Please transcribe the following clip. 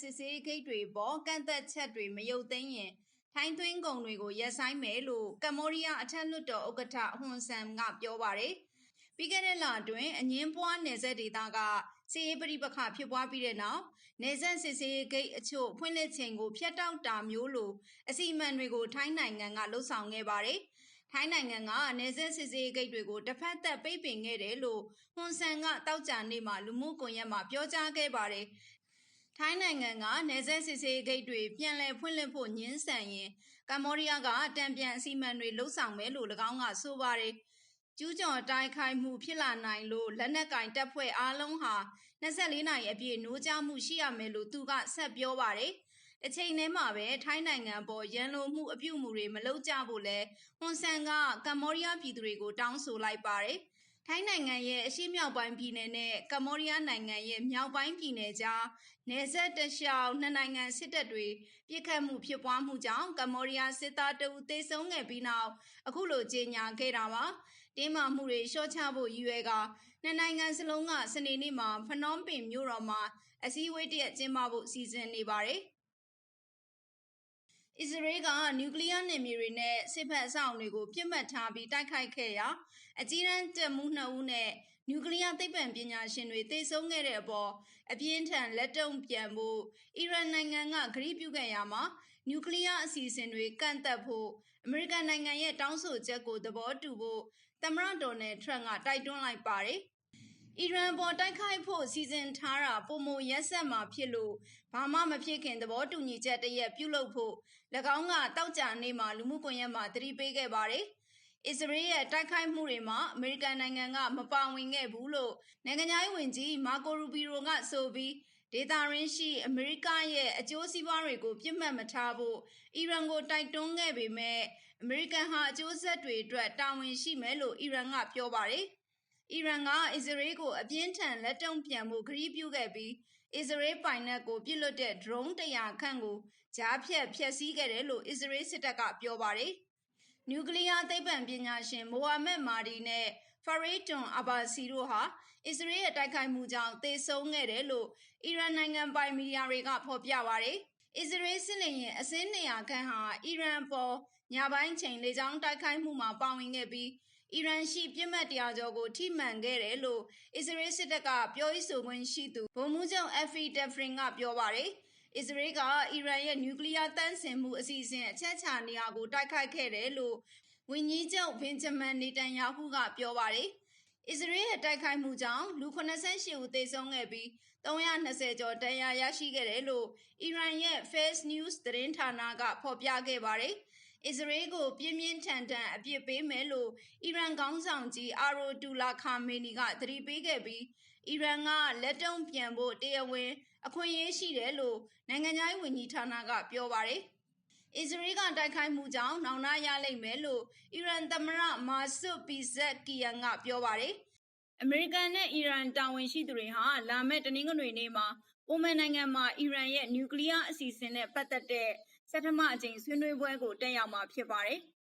စစ်ဆေးဂိတ်တွေပေါ်ကန့်သက်ချက်တွေမရုပ်သိမ်းရင်ထိုင်းသွင်းကုန်တွေကိုရပ်ဆိုင်းမယ်လို့ကမ္ဘောဒီးယားအထက်လွှတ်တော်ဥက္ကဋ္ဌဟွန်ဆန်ကပြောပါတယ်။ပြီးခဲ့တဲ့လအတွင်းအငင်းပွားနယ်စပ်ဒေသကစီးရေးပရိပခဖြစ်ပွားပြီးတဲ့နောက်နယ်စပ်စစ်ဆေးဂိတ်အချို့ဖွင့်လှစ်ချိန်ကိုဖျက်တောက်တာမျိုးလိုအစီအမံတွေကိုထိုင်းနိုင်ငံကလှုံ့ဆော်ခဲ့ပါတယ်။ထိုင်းနိုင်ငံကနယ်စပ်စစ်ဆေးဂိတ်တွေကိုတစ်ဖက်သက်ပိတ်ပင်ခဲ့တယ်လို့ဟွန်ဆန်ကတောက်ကြနေမှာလူမှုကွန်ရက်မှာပြောကြားခဲ့ပါတယ်။ ထိုင်းနိုင်ငံကနယ်စပ်စစ်ဆေးဂိတ်တွေပြန်လည်ဖွင့်လှစ်ဖို့ညှင်းဆန်ရင်ကမ္ဘောဒီးယားကတံပြန်အစီအမံတွေလှုပ်ဆောင်မယ်လို့၎င်းကဆိုပါတယ်။ကျူးကျော်တိုက်ခိုက်မှုဖြစ်လာနိုင်လို့လက်နက်ကင်တပ်ဖွဲ့အားလုံးဟာ24နိုင်အပြည့်နှိုးကြားမှုရှိရမယ်လို့သူကဆက်ပြောပါတယ်။တစ်ချိန်တည်းမှာပဲထိုင်းနိုင်ငံပေါ်ရန်လိုမှုအပြုမှုတွေမလုပ်ကြဖို့လဲဟွန်ဆန်ကကမ္ဘောဒီးယားပြည်သူတွေကိုတောင်းဆိုလိုက်ပါတယ်။ ထိုင်းနိုင်ငံရဲ့အရှေ့မြောက်ပိုင်းပြည်နယ်နဲ့ကမ္ဘောဒီးယားနိုင်ငံရဲ့မြောက်ပိုင်းပြည်နယ်ကြားနယ်စပ်တလျှောက်နှစ်နိုင်ငံစစ်တပ်တွေပြစ်ခတ်မှုဖြစ်ပွားမှုကြောင့်ကမ္ဘောဒီးယားစစ်သားတအူသေဆုံးခဲ့ပြီးနောက်အခုလိုကြေညာခဲ့တာပါတင်းမာမှုတွေလျှော့ချဖို့ရည်ရွယ်ကနှစ်နိုင်ငံစလုံးကစနေနေ့မှာဖနွန်ပင်မြို့တော်မှာအစည်းအဝေးတရက်ကျင်းပဖို့စီစဉ်နေပါတယ် အစ္စရေးကနျူကလ িয়ার နယ်မြေတွေနဲ့စစ်ဖက်အဆောက်အုံတွေကိုပြစ်မှတ်ထားပြီးတိုက်ခိုက်ခဲ့ရာအကြီးတန်းတပ်မှုနှစ်ဦးနဲ့နျူကလ িয়ার သိပ္ပံပညာရှင်တွေသေဆုံးခဲ့တဲ့အပေါ်အပြင်းထန်လက်တုံ့ပြန်ဖို့အီရန်နိုင်ငံကဂရုပြုခဲ့ရမှာနျူကလ িয়ার အစီအစဉ်တွေကန့်သက်ဖို့အမေရိကန်နိုင်ငံရဲ့တောင်းဆိုချက်ကိုသဘောတူဖို့သမ္မတဒေါ်နယ်ထရန့်ကတိုက်တွန်းလိုက်ပါတယ်။ အီရန်ပေါ်တိုက်ခိုက်ဖို့စီစဉ်ထားတာပုံမရက်ဆက်မှာဖြစ်လို့ဘာမှမဖြစ်ခင်သဘောတူညီချက်တရက်ပြုလုပ်ဖို့၎င်းကတောက်ကြနေမှာလူမှုကွန်ရက်မှာသတိပေးခဲ့ပါတယ်။အစ္စရေးရဲ့တိုက်ခိုက်မှုတွေမှာအမေရိကန်နိုင်ငံကမပါဝင်ခဲ့ဘူးလို့နိုင်ငံသားဝင်ကြီးမာကိုရူဘီရိုကဆိုပြီးဒေတာရင်းရှိအမေရိကရဲ့အကျိုးစီးပွားတွေကိုပြစ်မှတ်မထားဖို့အီရန်ကိုတိုက်တွန်းခဲ့ပေမဲ့အမေရိကန်ဟာအကျိုးဆက်တွေအတွက်တာဝန်ရှိမယ်လို့အီရန်ကပြောပါတယ်။ အီရန်ကအစ္စရေးကိုအပြင်းထန်လက်တုံ့ပြန်မှုဂရုပြုခဲ့ပြီးအစ္စရေးပိုင်နက်ကိုပြစ်လွတ်တဲ့ drone 100ခန့်ကိုကြားဖြတ်ဖျက်ဆီးခဲ့တယ်လို့အစ္စရေးစစ်တပ်ကပြောပါတယ်။နျူကလ িয়ার သိပ္ပံပညာရှင်မိုဟာမက်မာဒီနဲ့ဖရီတွန်အဘာစီတို့ဟာအစ္စရေးရဲ့တိုက်ခိုက်မှုကြောင့်သေဆုံးခဲ့တယ်လို့အီရန်နိုင်ငံပိုင်မီဒီယာတွေကဖော်ပြပါတယ်။အစ္စရေးစစ်လေယာဉ်အစင်း200ခန့်ဟာအီရန်ပေါ်ညပိုင်းချိန်လေကြောင်းတိုက်ခိုက်မှုမှာပါဝင်ခဲ့ပြီး အီရန်ရှိပြစ်မှတ်တရားကျော်ကိုထိမှန်ခဲ့တယ်လို့အစ္စရေးစစ်တပ်ကပြောရေးဆိုခွင့်ရှိသူဗိုလ်မှူးချုပ်အဖီတဖရင်ကပြောပါတယ်အစ္စရေးကအီရန်ရဲ့နျူကလ িয়ার တန့်စင်မှုအစီအစဉ်အချက်ချာနေရာကိုတိုက်ခိုက်ခဲ့တယ်လို့ဝန်ကြီးချုပ်ဘင်ဂျမန်နေတန်ယာဟုကပြောပါတယ်အစ္စရေးရဲ့တိုက်ခိုက်မှုကြောင့်လူ88ဦးသေဆုံးခဲ့ပြီး320ကျော်ဒဏ်ရာရရှိခဲ့တယ်လို့အီရန်ရဲ့ Face News သတင်းဌာနကဖော်ပြခဲ့ပါတယ်။ အစ္စရေးကို ပြင်းပြင်းထန်ထန်အပြစ်ပေးမယ်လို့အီရန်ခေါင်းဆောင်ကြီးအာရိုဒူလာခါမေနီကသတိပေးခဲ့ပြီးအီရန်ကလက်တုံ့ပြန်ဖို့တရားဝင် အခွင့်အရေးရှိတယ်လို့နိုင်ငံခြားရေးဝန်ကြီးဌာနကပြောပါတယ်အစ္စရေးကတိုက်ခိုက်မှုကြောင့်နောင်နာရလိမ့်မယ်လို့အီရန်သမ္မတမာဆွတ်ပီဇက်ကီယန်ကပြောပါတယ်အမေရိကန်နဲ့အီရန်တာဝန်ရှိသူတွေဟာလာမယ့်တနင်္ဂနွေနေ့မှာအိုမန်နိုင်ငံမှာအီရန်ရဲ့နျူကလ িয়ার အစီအစဉ်နဲ့ပတ်သက်တဲ့ ဆဋ္ဌမအကြိမ်ဆွေးနွေးပွဲကို တက်ရောက်မှာဖြစ်ပါတယ်။